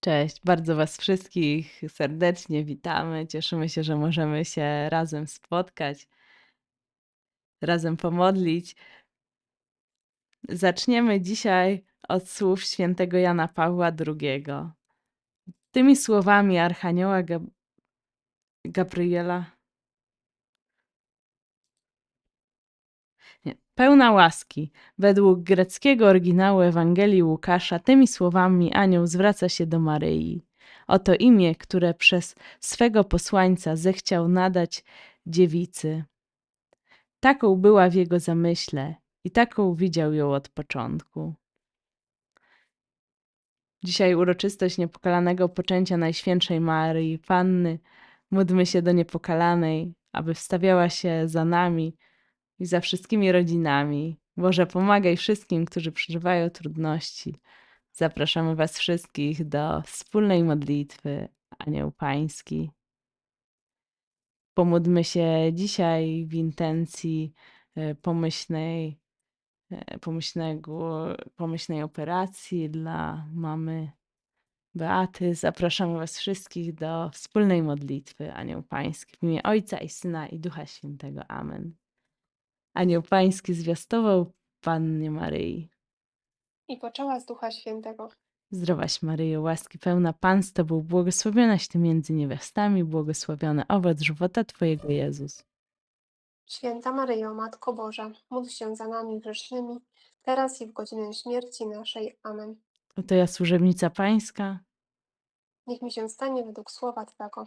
Cześć, bardzo Was wszystkich serdecznie witamy. Cieszymy się, że możemy się razem spotkać, razem pomodlić. Zaczniemy dzisiaj od słów świętego Jana Pawła II. Tymi słowami Archanioła Gab Gabriela. Nie, pełna łaski. Według greckiego oryginału Ewangelii Łukasza tymi słowami anioł zwraca się do Maryi. Oto imię, które przez swego posłańca zechciał nadać dziewicy. Taką była w jego zamyśle i taką widział ją od początku. Dzisiaj uroczystość niepokalanego poczęcia Najświętszej Maryi Panny. Módlmy się do niepokalanej, aby wstawiała się za nami i za wszystkimi rodzinami. Boże, pomagaj wszystkim, którzy przeżywają trudności. Zapraszamy Was wszystkich do wspólnej modlitwy, Anioł Pański. Pomódlmy się dzisiaj w intencji e, pomyślnej, e, pomyślnego, pomyślnej operacji dla mamy Beaty. Zapraszamy Was wszystkich do wspólnej modlitwy, Anioł Pański, w imię Ojca i Syna i Ducha Świętego. Amen. Anioł Pański zwiastował Pannie Maryi. i poczęła z Ducha Świętego. Zdrowaś Maryjo, łaski pełna Pan z Tobą, błogosławionaś Ty między niewiastami, błogosławiony owoc żywota Twojego Jezus. Święta Maryjo, Matko Boża, módl się za nami grzesznymi, teraz i w godzinę śmierci naszej. Amen. Oto ja służebnica Pańska. Niech mi się stanie według słowa Twego.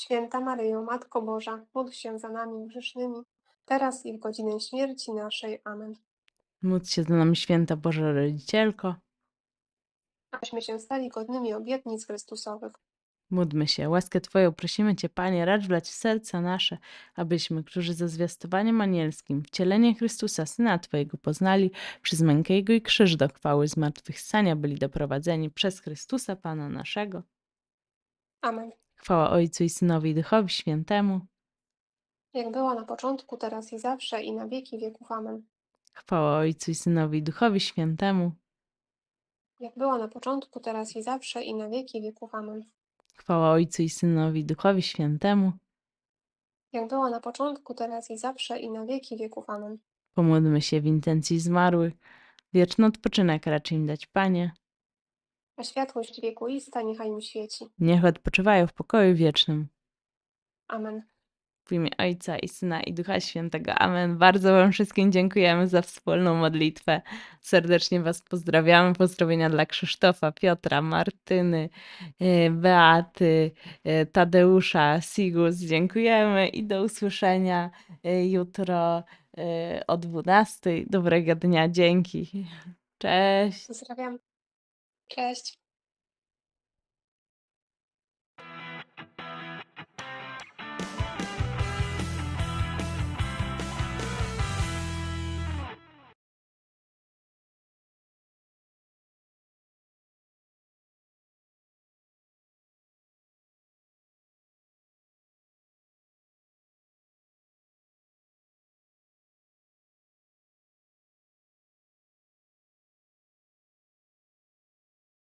Święta Maryjo, Matko Boża, módl się za nami grzesznymi, teraz i w godzinę śmierci naszej. Amen. Módl się za nami święta Boża Rodzicielko. Abyśmy się stali godnymi obietnic Chrystusowych. Módlmy się. Łaskę Twoją prosimy Cię, Panie, racz wlać w serca nasze, abyśmy, którzy ze zwiastowaniem anielskim wcielenie Chrystusa, Syna Twojego poznali, przez mękę Jego i krzyż do chwały zmartwychwstania byli doprowadzeni przez Chrystusa, Pana naszego. Amen. Chwała Ojcu i Synowi i Duchowi Świętemu. Jak była na początku, teraz i zawsze, i na wieki wieków. Amen. Chwała Ojcu i Synowi i Duchowi Świętemu. Jak była na początku, teraz i zawsze, i na wieki wieków. Amen. Chwała Ojcu i Synowi i Duchowi Świętemu. Jak była na początku, teraz i zawsze, i na wieki wieków. Amen. Pomódlmy się w intencji zmarłych. Wieczny odpoczynek raczej im dać, Panie. A światłość wiekuista niechaj im świeci. Niech odpoczywają w pokoju wiecznym. Amen. W imię Ojca i Syna i Ducha Świętego. Amen. Bardzo Wam wszystkim dziękujemy za wspólną modlitwę. Serdecznie Was pozdrawiamy. Pozdrowienia dla Krzysztofa, Piotra, Martyny, e, Beaty, e, Tadeusza, Sigus. Dziękujemy i do usłyszenia e, jutro o 12. Dobrego dnia. Dzięki. Cześć. Pozdrawiam. Cześć.